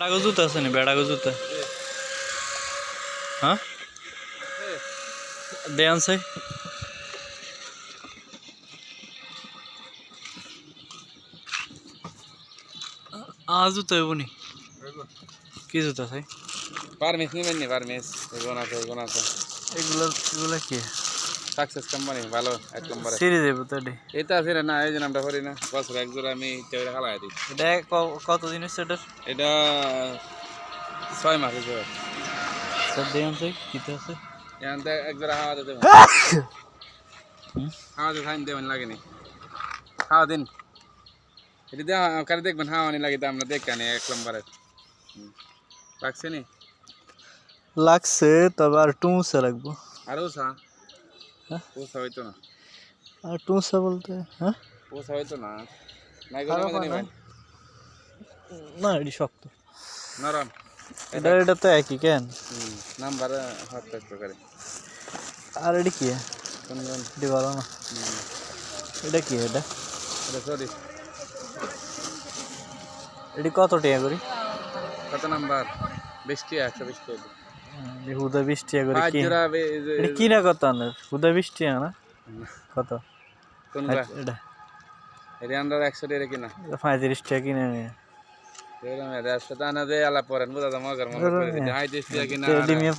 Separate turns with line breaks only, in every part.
বেড়াগো জুতা আছে নি? বেড়াগো জুতা হ্যাঁ? দেয়ান সাই আ জুতা এবনি কি জুতা সাই
পারমিস নিবেন নি? পারমিস। এগুন আছে এগুন আছে।
এগুলো এগুলো কি?
সাকসেস কোম্পানি ভালো এক নম্বরে।
তো এটি
এটা আছে না এই যে নামটা করি না। বছর এক জোড়া আমি চেয়ে খালাই দিই।
এটা কত দিন হচ্ছে এটার?
এটা ছয় মাস হয়েছে।
কিতে আছে?
এখন এক জোড়া হাওয়া দিতে হাওয়া দিতে ফাইন দেবেন লাগেনি। হাওয়া দিন। এটি দেওয়া কারে দেখবেন হাওয়া নি লাগে আমরা দেখানি এক নম্বরের রাখছে নি?
লাগছে তবে আর টুমসে লাগবো।
আর ওসা
হ্যাঁ?
ওসা হইতো না।
আর টুমসে বলতে হ্যাঁ?
ওসা হইতো না।
না। এটি শক্ত।
নরম।
এটা এটা তো একই কেন?
নাম্বার হাত থাকতে করে
আর এটি কি? এটি ভালো না। এটা কি এটা?
এটা সরি
এটি কত টাকা করি?
কত নাম্বার? বৃষ্টি একশো বৃষ্টি
এটি হুদা বিশ টাকা করে কি? না কত আনার হুদা বিশ টাকা না? কত?
কোনগুলা
এটা
এটা। আমরা একশো টাকা কিনা?
পঁয়ত্রিশ টাকা কিনে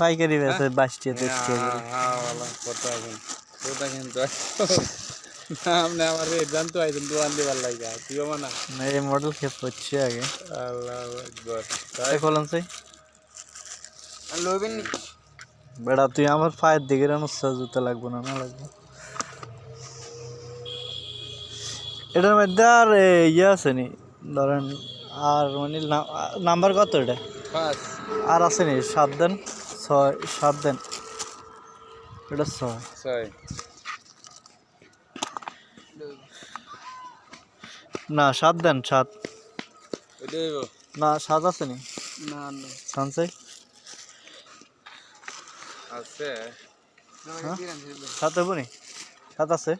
পাইকারি বেছে বাইশ টাকা তেইশ টাকা করে।
হ্যাঁ কিন্তু আপনি আমার জানতে পাইছেন দিবার লাগে তুইও
না এই মডেল খেপ হচ্ছে আগে।
আল্লাহ
তাই খোলেন চাই?
লইবেন নি
বেড়া তুই আমার পায়ের দিকে রানুচ্ছা জুতা লাগবে না না লাগবে। এটার মধ্যে আর ইয়ে আছে নি ধরেন আর মানে নাম্বার কত এটা? আর আছে নি সাত দেন ছয় সাত দেন। এটা ছয়।
ছয়।
না সাত দেন সাত। না সাত আছে নি?
না না।
সানসাই?
আছে।
সাত হব নি? সাত আছে?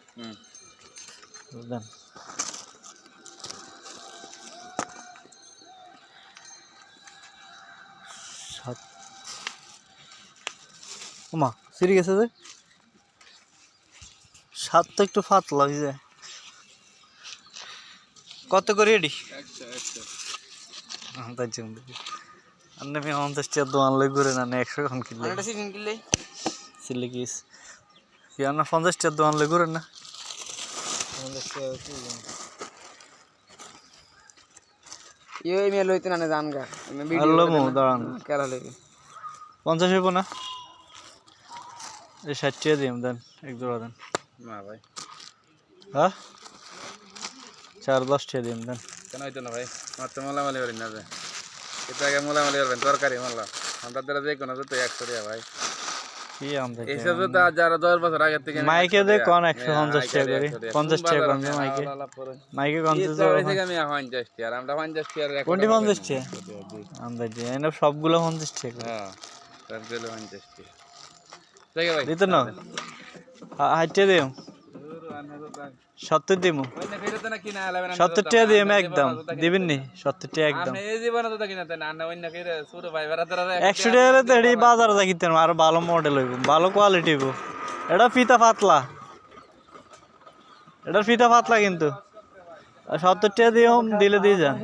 সাত। সিরি গেছে যে? সাত তো একটু ফাত লাগছে কত করে এডি? তার জন্য। আপনি আমি পঞ্চাশ টাকা দোকান লই ঘুরে না একশো কিনলে।
সিজন কিনলে।
সিলে কিস কি আপনার পঞ্চাশ টাকা দোকান লই ঘুরেন না।
ইয়ে মেয়ে লইতে না জান গা।
আল্লাহ দাঁড়ান।
কেলা লইবে?
পঞ্চাশ হইব না? এই ষাট টাকা দিম দেন এক জোড়া দেন।
না ভাই।
হ্যাঁ? চার দশ টাকা দিম দেন।
কেন হইতো না ভাই? তো মোলামালি করি না যে। এটা আগে মোলামালি তরকারি মাল্লা আমরা দ্বারা যে কোনো তো একশো টাকা ভাই।
কি আমাদের
এইসব তো যারা দশ বছর আগের থেকে
মাইকে দে কোন একশো পঞ্চাশ টাকা করে পঞ্চাশ টাকা কোন মাইকে। মাইকে কোন দে
আমি পঞ্চাশ টাকা আমরা পঞ্চাশ টাকা
কোনটি পঞ্চাশ টাকা আন্দাজে এনে সবগুলো পঞ্চাশ টাকা
হ্যাঁ তার পঞ্চাশ টাকা ঠিক আছে ভাই।
দিত না? হাইটে সত্তর দিম। সত্তর টাকা দিম একদম। দিবেন নি? সত্তর টাকা একদম।
এই জীবনে তো কিনা তাই না অন্য কেরে শুরু ভাই বেড়া তারা
একশো টাকা তো এটি বাজারে যা কিনতে আরও ভালো মডেল হইব ভালো কোয়ালিটি হইব। এটা ফিতা পাতলা। এটা ফিতা পাতলা কিন্তু। আর সত্তর টাকা দিয়ে দিলে দিয়ে যান।